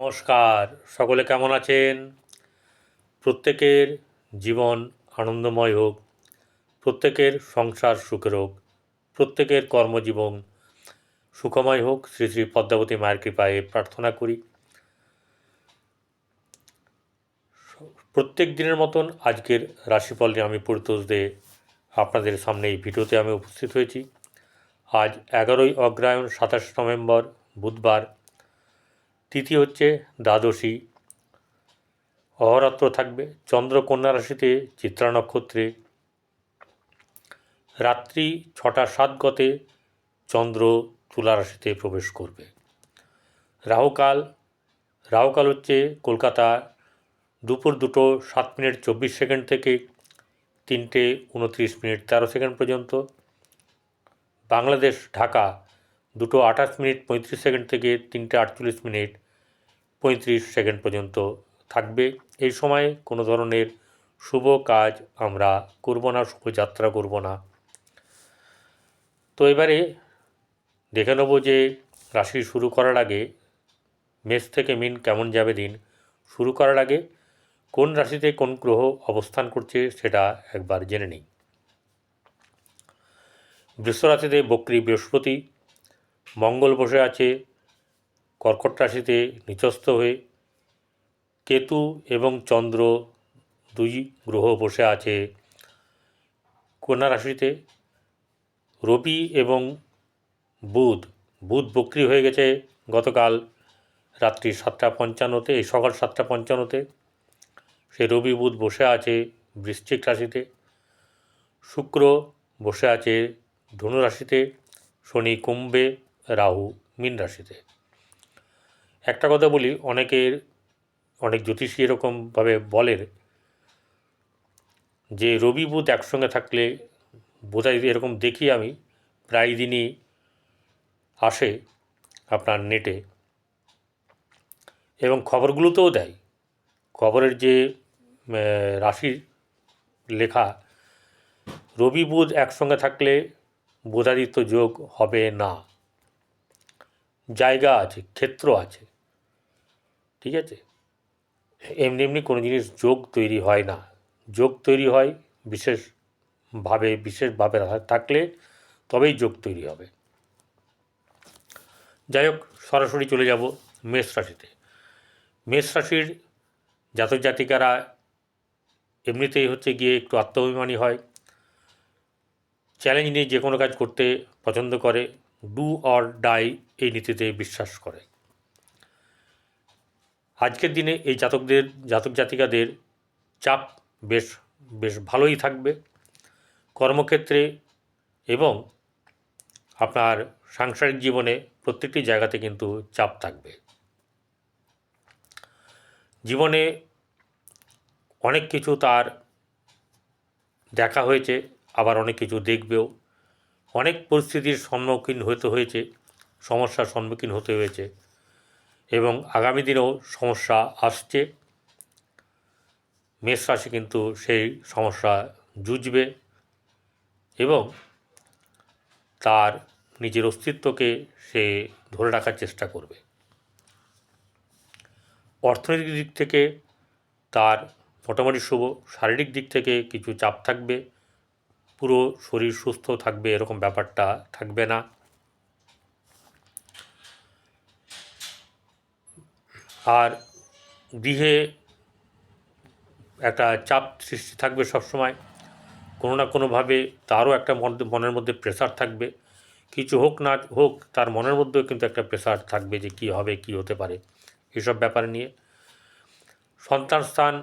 নমস্কার। সকলে কেমন আছেন? প্রত্যেকের জীবন আনন্দময় হোক, প্রত্যেকের সংসার সুখের হোক, প্রত্যেকের কর্মজীবন সুখময় হোক। শ্রী শ্রী পদ্মাবতী মায়ের কৃপায় প্রার্থনা করি। প্রত্যেক দিনের মতন আজকের রাশিফল নিয়ে আমি পরিতোষ দে আপনাদের সামনে এই ভিডিওতে আমি উপস্থিত হয়েছি। আজ এগারোই অগ্রায়ণ সাতাশ নভেম্বর, বুধবার। তিথি হচ্ছে দ্বাদশী। অহরাত্র থাকবে চন্দ্রকন্যা রাশিতে চিত্রা নক্ষত্রে। রাত্রি ছটা সাত গতে চন্দ্র তুলা রাশিতে প্রবেশ করবে। রাহুকাল রাহুকাল হচ্ছে কলকাতা দুপুর দুটো সাত মিনিট চব্বিশ সেকেন্ড থেকে তিনটে উনত্রিশ মিনিট তেরো সেকেন্ড পর্যন্ত। বাংলাদেশ, ঢাকা দুটো আঠাশ মিনিট পঁয়ত্রিশ সেকেন্ড থেকে তিনটে আটচল্লিশ মিনিট পঁয়ত্রিশ সেকেন্ড পর্যন্ত থাকবে। এই সময়ে কোনো ধরনের শুভ কাজ আমরা করব না শুভযাত্রা করব না। তো এবারে দেখে নেব যে রাশি শুরু করার আগে মেষ থেকে মিন কেমন যাবে দিন। শুরু করার আগে কোন রাশিতে কোন গ্রহ অবস্থান করছে সেটা একবার জেনে নিই। বৃষরাশিতে বক্রী বৃহস্পতি, মঙ্গল বসে আছে কর্কট রাশিতে নিচস্থ হয়ে কেতু এবং চন্দ্র দুই গ্রহ বসে আছে। কন্যা রাশিতে রবি এবং বুধ বুধ বক্রি হয়ে গেছে গতকাল রাত্রি সাতটা পঞ্চান্নতে এই সকাল সাতটা পঞ্চান্নতে। সে রবি বুধ বসে আছে বৃশ্চিক রাশিতে। শুক্র বসে আছে ধনু রাশিতে, শনি কুম্ভে, রাহু মীন রাশিতে। একটা কথা বলি, অনেকের, অনেক জ্যোতিষী এরকমভাবে বলেন যে রবি বুধ একসঙ্গে থাকলে বোধহয় এরকম দেখি আমি, প্রায় দিনই আসে আপনার নেটে এবং খবরগুলোতেও দেয়। খবরের যে রাশির লেখা, রবি বুধ একসঙ্গে থাকলে বোধাদিত্য যোগ হবে না। জায়গা আছে, ক্ষেত্র আছে ঠিক আছে? এমনি এমনি কোনো জিনিস যোগ তৈরি হয় না। যোগ তৈরি হয় বিশেষভাবে বিশেষভাবে থাকলে তবেই যোগ তৈরি হবে। যাই হোক, সরাসরি চলে যাব মেষ রাশিতে। মেষ রাশির জাতক জাতিকারা এমনিতেই হচ্ছে গিয়ে একটু আত্মাভিমানী হয়। চ্যালেঞ্জ নিয়ে যে কোনো কাজ করতে পছন্দ করে, ডু অর ডাই এই নীতিতে বিশ্বাস করে। আজকের দিনে এই জাতকদের, জাতক জাতিকাদের চাপ বেশ বেশ ভালোই থাকবে। কর্মক্ষেত্রে এবং আপনার সাংসারিক জীবনে প্রত্যেকটি জায়গাতে কিন্তু চাপ থাকবে। জীবনে অনেক কিছু তার দেখা হয়েছে, আবার অনেক কিছু দেখবেও। অনেক পরিস্থিতির সম্মুখীন হতে হয়েছে, সমস্যার সম্মুখীন হতে হয়েছে। এবং আগামী দিনেও সমস্যা আসছে। মেষ রাশি কিন্তু সেই সমস্যা জুঝবে এবং তার নিজের অস্তিত্বকে সে ধরে রাখার চেষ্টা করবে। অর্থনৈতিক দিক থেকে তার মোটামুটি শুভ, শারীরিক দিক থেকে কিছু চাপ থাকবে, পুরো শরীর সুস্থ থাকবে এরকম ব্যাপারটা থাকবে না। আর গৃহে একটা চাপ সৃষ্টি থাকবে সবসময়। কোনো না কোনোভাবে তারও একটা মনের মধ্যে প্রেশার থাকবে। কিছু হোক না হোক, তার মনের মধ্যেও কিন্তু একটা প্রেশার থাকবে যে কী হবে, কী হতে পারে, এসব ব্যাপার নিয়ে। সন্তান স্থান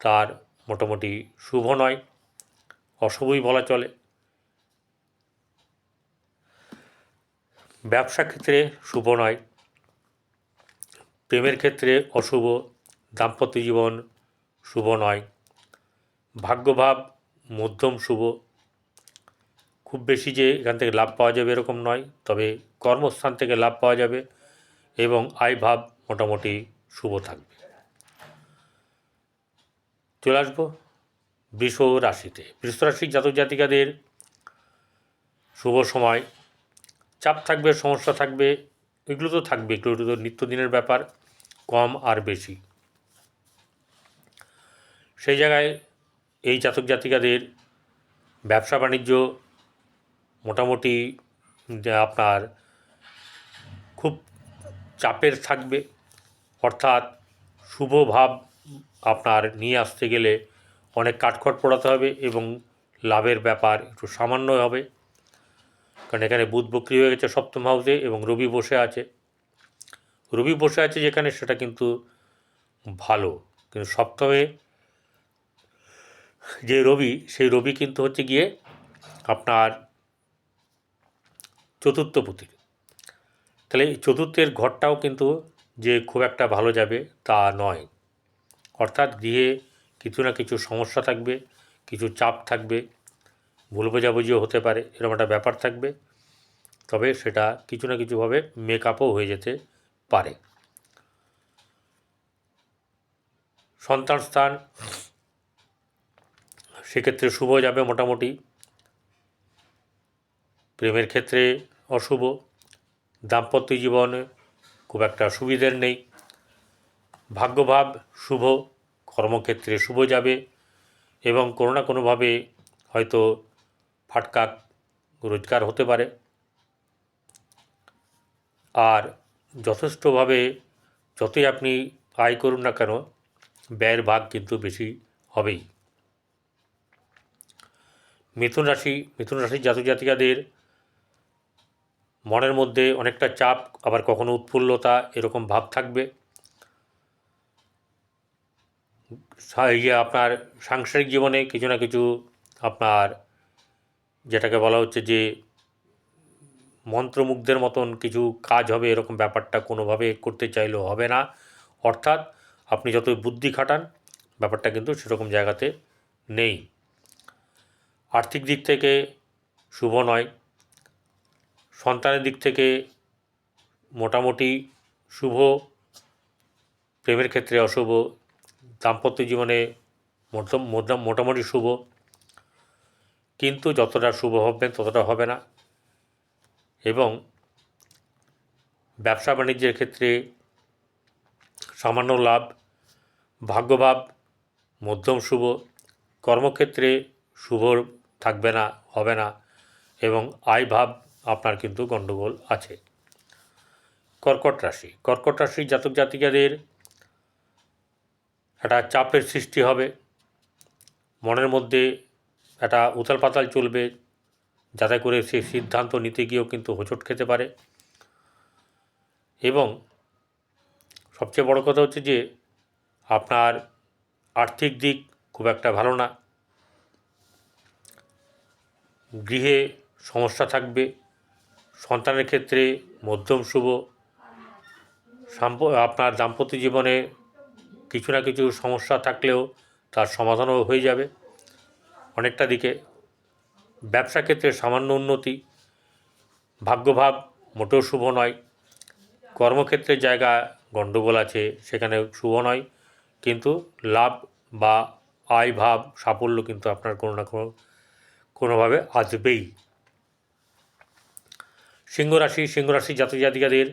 তার মোটামুটি শুভ নয়, অশুভই বলা চলে। ব্যবসা ক্ষেত্রে শুভ নয় প্রেমের ক্ষেত্রে অশুভ, দাম্পত্য জীবন শুভ নয়। ভাগ্যভাব মধ্যম শুভ। খুব বেশি যে এখান থেকে লাভ পাওয়া যাবে এরকম নয়, তবে কর্মস্থান থেকে লাভ পাওয়া যাবে এবং আয় ভাব মোটামুটি শুভ থাকবে। চলে আসব বৃষ রাশিতে। বৃষ রাশির জাতক জাতিকাদের শুভ সময়। চাপ থাকবে, সমস্যা থাকবে এগুলো তো থাকবে, এগুলো তো নিত্যদিনের ব্যাপার, কম আর বেশি। সেই জায়গায় এই জাতক জাতিকাদের ব্যবসা বাণিজ্য মোটামুটি আপনার খুব চাপের থাকবে। অর্থাৎ শুভ ভাব আপনার নিয়ে আসতে গেলে অনেক কাঠখড় পড়াতে হবে এবং লাভের ব্যাপার একটু সামান্য হবে। কারণ এখানে বুধ বক্রি হয়ে গেছে সপ্তম হাউসে এবং রবি বসে আছে। রবি বসে আছে যেখানে সেটা কিন্তু ভালো। কিন্তু সপ্তমে যে রবি, সেই রবি কিন্তু হচ্ছে গিয়ে আপনার চতুর্থ পুঁতির তাহলে চতুর্থের ঘরটাও কিন্তু যে খুব একটা ভালো যাবে তা নয়। অর্থাৎ গৃহে কিছু না কিছু সমস্যা থাকবে, কিছু চাপ থাকবে ভুল বোঝাবুঝিও হতে পারে, এরকম একটা ব্যাপার থাকবে। তবে সেটা কিছু না কিছুভাবে মেকআপও হয়ে যেতে পারে। সন্তান স্থান সেক্ষেত্রে শুভ যাবে মোটামুটি। প্রেমের ক্ষেত্রে অশুভ। দাম্পত্য জীবনে খুব একটা সুবিধের নেই। ভাগ্যভাব শুভ, কর্মক্ষেত্রে শুভ যাবে এবং কোনো না কোনোভাবে হয়তো ফাটকা রোজগার হতে পারে। আর যথেষ্টভাবে যতই আপনি আয় করুন না কেন, ব্যয়ের ভাগ কিন্তু বেশি হবেই। মিথুন রাশি, মিথুন রাশির জাতক জাতিকাদের মনের মধ্যে অনেকটা চাপ, আবার কখনো উৎফুল্লতা এরকম ভাব থাকবে। আপনার সাংসারিক জীবনে কিছু না কিছু আপনার যেটাকে বলা হচ্ছে যে মন্ত্রমুগ্ধের মতন কিছু কাজ হবে, এরকম ব্যাপারটা কোনোভাবে করতে চাইলেও হবে না। অর্থাৎ আপনি যতই বুদ্ধি খাটান, ব্যাপারটা কিন্তু সেরকম জায়গাতে নেই। আর্থিক দিক থেকে শুভ নয়। সন্তানের দিক থেকে মোটামুটি শুভ, প্রেমের ক্ষেত্রে অশুভ, দাম্পত্য জীবনে মোটা- মোটা- মোটামুটি শুভ। কিন্তু যতটা শুভ হবেন ততটা হবে না। এবং ব্যবসা বাণিজ্যের ক্ষেত্রে সামান্য লাভ, ভাগ্যভাব, মধ্যম শুভ, কর্মক্ষেত্রে শুভ থাকবে না, হবে না, এবং আয় ভাব আপনার কিন্তু গণ্ডগোল আছে। কর্কট রাশি, কর্কট রাশির জাতক জাতিকাদের একটা চাপের সৃষ্টি হবে। মনের মধ্যে একটা উথাল পাতাল চলবে, যাতে করে সে সিদ্ধান্ত নিতে গিয়েও কিন্তু হোঁচট খেতে পারে। এবং সবচেয়ে বড় কথা হচ্ছে যে, আপনার আর্থিক দিক খুব একটা ভালো না। গৃহে সমস্যা থাকবে, সন্তানের ক্ষেত্রে মধ্যম শুভ আপনার দাম্পত্য জীবনে কিছু না কিছু সমস্যা থাকলেও তার সমাধানও হয়ে যাবে। অনেকটা দিকে। ব্যবসা ক্ষেত্রে সামান্য উন্নতি, ভাগ্যভাব মোটেও শুভ নয়। কর্মক্ষেত্রের জায়গা, গণ্ডগোল আছে, সেখানে শুভ নয়। কিন্তু লাভ বা আয় ভাব, সাফল্য কিন্তু আপনার কোনো না কোনো, কোনোভাবে আসবেই। সিংহ রাশি সিংহ রাশি জাতক জাতিকাদের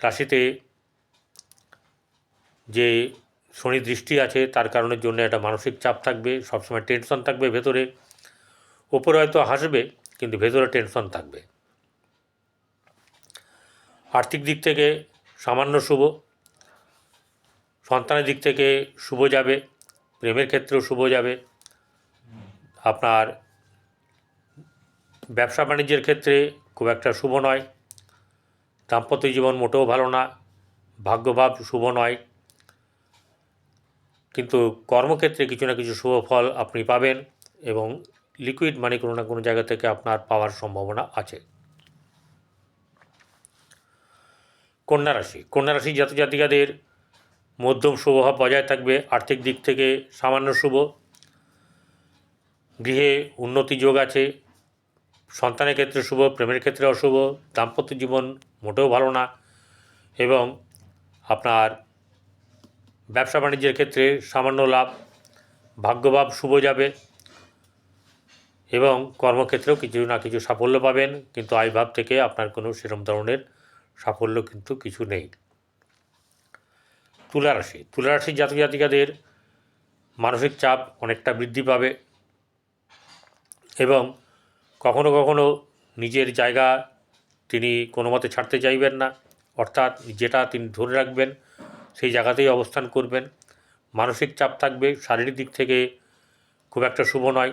রাশিতে যে শনি দৃষ্টি আছে, তার কারণের জন্য একটা মানসিক চাপ থাকবে, সবসময় টেনশন থাকবে ভেতরে। ওপরে হয়তো হাসবে, কিন্তু ভেতরে টেনশন থাকবে। আর্থিক দিক থেকে সামান্য শুভ, সন্তানের দিক থেকে শুভ যাবে, প্রেমের ক্ষেত্রেও শুভ যাবে। আপনার ব্যবসা বাণিজ্যের ক্ষেত্রে খুব একটা শুভ নয়। দাম্পত্য জীবন মোটেও ভালো না, ভাগ্যভাব শুভ নয়। কিন্তু কর্মক্ষেত্রে কিছু না কিছু শুভ ফল আপনি পাবেন এবং লিকুইড মানি কোনো না কোনো জায়গা থেকে আপনার পাওয়ার সম্ভাবনা আছে। কন্যা রাশি কন্যা রাশি জাতক জাতিকাদের মধ্যম শুভভাব বজায় থাকবে, আর্থিক দিক থেকে সামান্য শুভ। গৃহে উন্নতি যোগ আছে, সন্তানের ক্ষেত্রে শুভ, প্রেমের ক্ষেত্রে অশুভ, দাম্পত্য জীবন মোটেও ভালো না এবং আপনার ব্যবসা বাণিজ্যের ক্ষেত্রে সামান্য লাভ, ভাগ্যভাব শুভ যাবে এবং কর্মক্ষেত্রেও কিছু না কিছু সাফল্য পাবেন, কিন্তু আয়ভাব থেকে আপনার কোনো সেরম ধরনের সাফল্য কিন্তু কিছু নেই। তুলা রাশি তুলা রাশির জাতক জাতিকাদের মানসিক চাপ অনেকটা বৃদ্ধি পাবে এবং কখনো কখনো নিজের জায়গা তিনি কোনো মতে ছাড়তে চাইবেন না, অর্থাৎ যেটা তিনি ধরে রাখবেন সেই জায়গাতেই অবস্থান করবেন। মানসিক চাপ থাকবে, শারীরিক দিক থেকে খুব একটা শুভ নয়।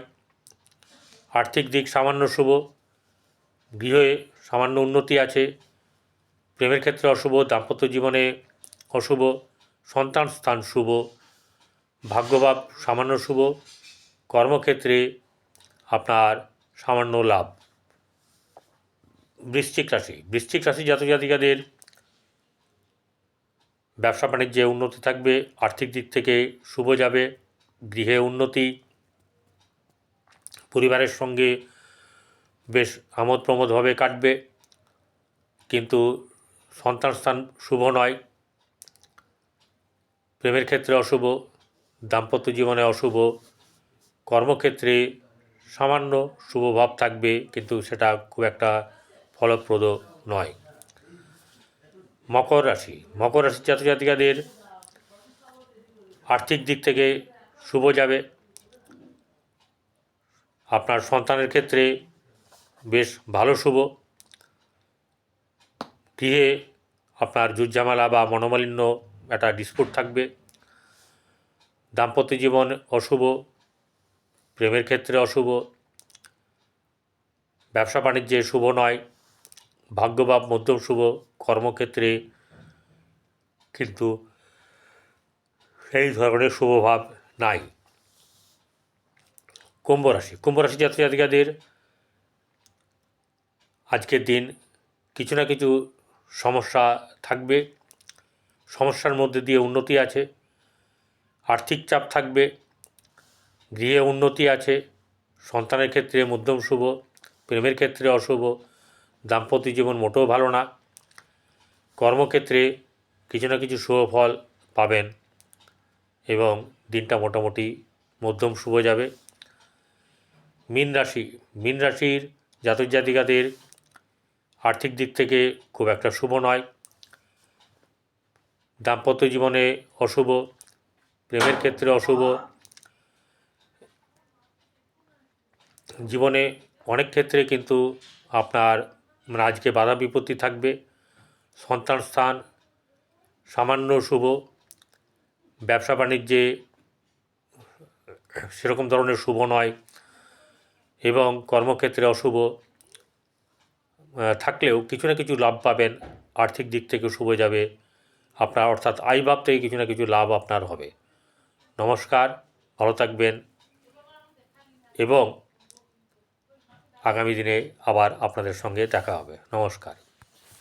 আর্থিক দিক সামান্য শুভ, গৃহে সামান্য উন্নতি আছে, প্রেমের ক্ষেত্রে অশুভ, দাম্পত্য জীবনে অশুভ, সন্তান স্থান শুভ, ভাগ্যভাব সামান্য শুভ, কর্মক্ষেত্রে আপনার সামান্য লাভ। বৃশ্চিক রাশি বৃশ্চিক রাশি জাতক জাতিকাদের ব্যবসা বাণিজ্যে উন্নতি থাকবে, আর্থিক দিক থেকে শুভ যাবে, গৃহে উন্নতি, পরিবারের সঙ্গে বেশ আমোদ প্রমোদভাবে কাটবে, কিন্তু সন্তান স্থান শুভ নয়। প্রেমের ক্ষেত্রে অশুভ, দাম্পত্য জীবনে অশুভ, কর্মক্ষেত্রে সামান্য শুভ ভাব থাকবে, কিন্তু সেটা খুব একটা ফলপ্রদ নয়। মকর রাশি। মকর রাশির জাতক জাতিকাদের আর্থিক দিক থেকে শুভ যাবে। আপনার সন্তানের ক্ষেত্রে বেশ ভালো শুভ। গৃহে আপনার জুজ্জামালা বা মনোমালিন্য একটা ডিসপুট থাকবে। দাম্পত্য জীবন অশুভ, প্রেমের ক্ষেত্রে অশুভ। ব্যবসা বাণিজ্যে শুভ নয়। ভাগ্যভাব মধ্যম শুভ, কর্মক্ষেত্রে কিন্তু সেই ধরনের শুভভাব নাই। কুম্ভ রাশি কুম্ভ রাশি জাতক জাতিকাদের আজকের দিন কিছু না কিছু সমস্যা থাকবে। সমস্যার মধ্যে দিয়ে উন্নতি আছে, আর্থিক চাপ থাকবে, গৃহে উন্নতি আছে, সন্তানের ক্ষেত্রে মধ্যম শুভ, প্রেমের ক্ষেত্রে অশুভ দাম্পত্য জীবন মোটেও ভালো না। কর্মক্ষেত্রে কিছু না কিছু শুভ ফল পাবেন এবং দিনটা মোটামুটি মধ্যম শুভ যাবে। মীন রাশি, মীন রাশির জাতক জাতিকাদের আর্থিক দিক থেকে খুব একটা শুভ নয়। দাম্পত্য জীবনে অশুভ, প্রেমের ক্ষেত্রে অশুভ। জীবনে অনেক ক্ষেত্রে কিন্তু আপনার আজকে বাধা বিপত্তি থাকবে। সন্তান স্থান সামান্য শুভ। ব্যবসা বাণিজ্যে সেরকম ধরনের শুভ নয় এবং কর্মক্ষেত্রে অশুভ। থাকলেও কিছু না কিছু লাভ পাবেন, আর্থিক দিক থেকে শুভ যাবে। আপনার অর্থাৎ আয় ভাব থেকে কিছু না কিছু লাভ আপনার হবে। নমস্কার, ভালো থাকবেন এবং আগামী দিনে আবার আপনাদের সঙ্গে দেখা হবে। নমস্কার।